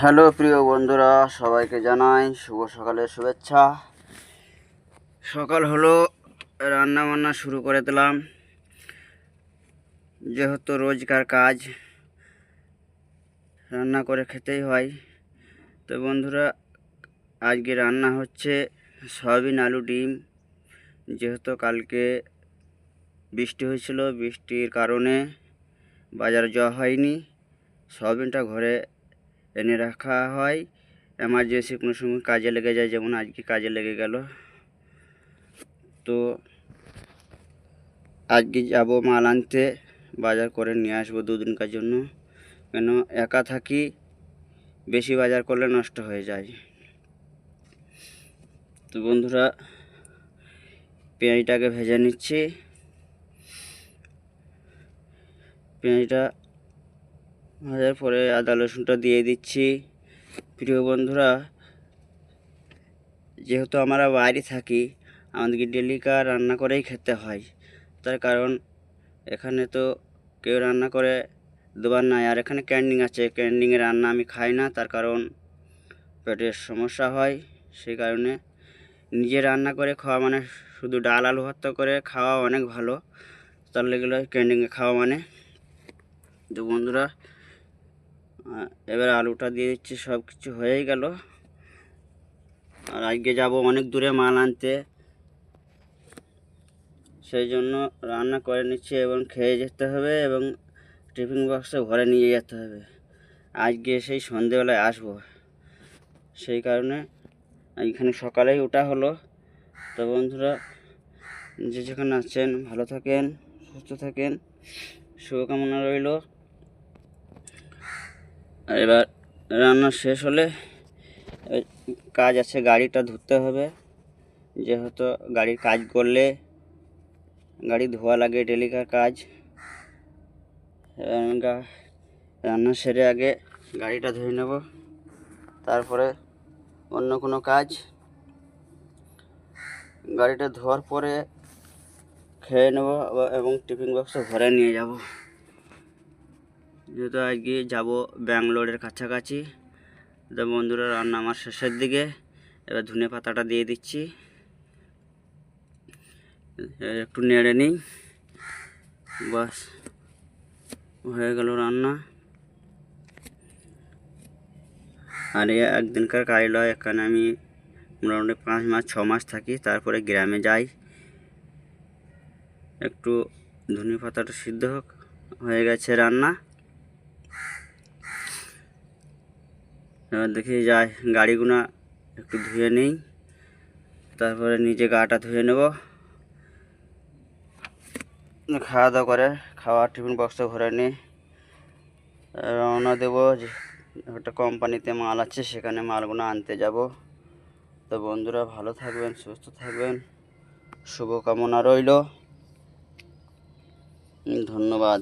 Hello প্রিয় বন্ধুরা, সবাইকে জানাই শুভ সকালের শুভেচ্ছা। সকাল হলো রান্না বান্না শুরু করে দিলাম। যেহেতু রোজকার কাজ, রান্না করে খেতেই হয়। তো বন্ধুরা, আজকে রান্না হচ্ছে সয়াবিন আলু ডিম। যেহেতু কালকে বৃষ্টি হয়েছিল, বৃষ্টির কারণে বাজারে যাওয়া হয়নি। সয়াবিনটা ঘরে এনে রাখা হয়। এমার্জেন্সি কোনো সময় কাজে লেগে যায়, যেমন আজকে কাজে লেগে গেল। তো আজকে যাব মাল আনতে, বাজার করে নিয়ে আসব দুদিনকার জন্য। কেন? একা থাকি, বেশি বাজার করলে নষ্ট হয়ে যায়। তো বন্ধুরা, পেঁয়াজটাকে ভেজে নিচ্ছি। পেঁয়াজটা ভাজার পরে আদা রসুনটা দিয়ে দিচ্ছি। প্রিয় বন্ধুরা, যেহেতু আমরা বাইরে থাকি, আমাদেরকে ডেলিকার রান্না করেই খেতে হয়। তার কারণ, এখানে তো কেউ রান্না করে দেবার নাই, আর এখানে ক্যান্টিন আছে। ক্যান্টিনে রান্না আমি খাই না, তার কারণ পেটের সমস্যা হয়। সেই কারণে নিজে রান্না করে খাওয়া মানে শুধু ডাল আলু ভর্তা করে খাওয়া অনেক ভালো। তার লেগে ক্যান্টিনে খাওয়া মানে। তো বন্ধুরা এবার আলুটা দিয়ে দিচ্ছি সব কিছু হয়েই গেল। আর আজকে যাব অনেক দূরে মাল আনতে। সেই জন্য রান্না করে নিচ্ছি এবং খেয়ে যেতে হবে এবং টিফিন বক্সে ঘরে নিয়ে যেতে হবে। আজকে সেই সন্ধেবেলায় আসব। সেই কারণে এখানে সকালেই ওটা হলো। তো বন্ধুরা, যে যেখানে আছেন, ভালো থাকেন, সুস্থ থাকেন, শুভকামনা রইল। আর এবার রান্না শেষ হলে কাজ আছে, গাড়িটা ধুতে হবে। যেহেতু গাড়ির কাজ করলে গাড়ি ধোয়া লাগে ডেলিকার কাজ। রান্না সেরে আগে গাড়িটা ধুয়ে নেব। তারপরে অন্য কোনো কাজ। গাড়িটা ধোয়ার পরে খেয়ে নেব এবং টিফিন বক্সে ঘরে নিয়ে যাব। যেহেতু আজকে যাব ব্যাঙ্গালোরের কাছাকাছি, তো বন্ধুরা রান্না আমার শেষের দিকে। এবার ধনে পাতাটা দিয়ে দিচ্ছি। একটু নেড়ে নিই। বাস, হয়ে গেল রান্না। আর একদিনকার কাজ লয় এখানে আমি মোটামুটি পাঁচ মাস, ছ মাস থাকি, তারপরে গ্রামে যাই। একটু ধনে পাতাটা সিদ্ধ হোক, হয়ে গেছে রান্না। এবার দেখি যাই, গাড়িগুনা একটু ধুয়ে নিই। তারপরে নিজে গাটা ধুয়ে নেব। খাওয়া দাওয়া করে, খাওয়া টিফিন বক্সে ভরে নিই। রওনা দেবো একটা কোম্পানিতে মাল আছে, সেখানে মালগুলো আনতে যাব। তো বন্ধুরা, ভালো থাকবেন, সুস্থ থাকবেন। শুভকামনা রইল। ধন্যবাদ।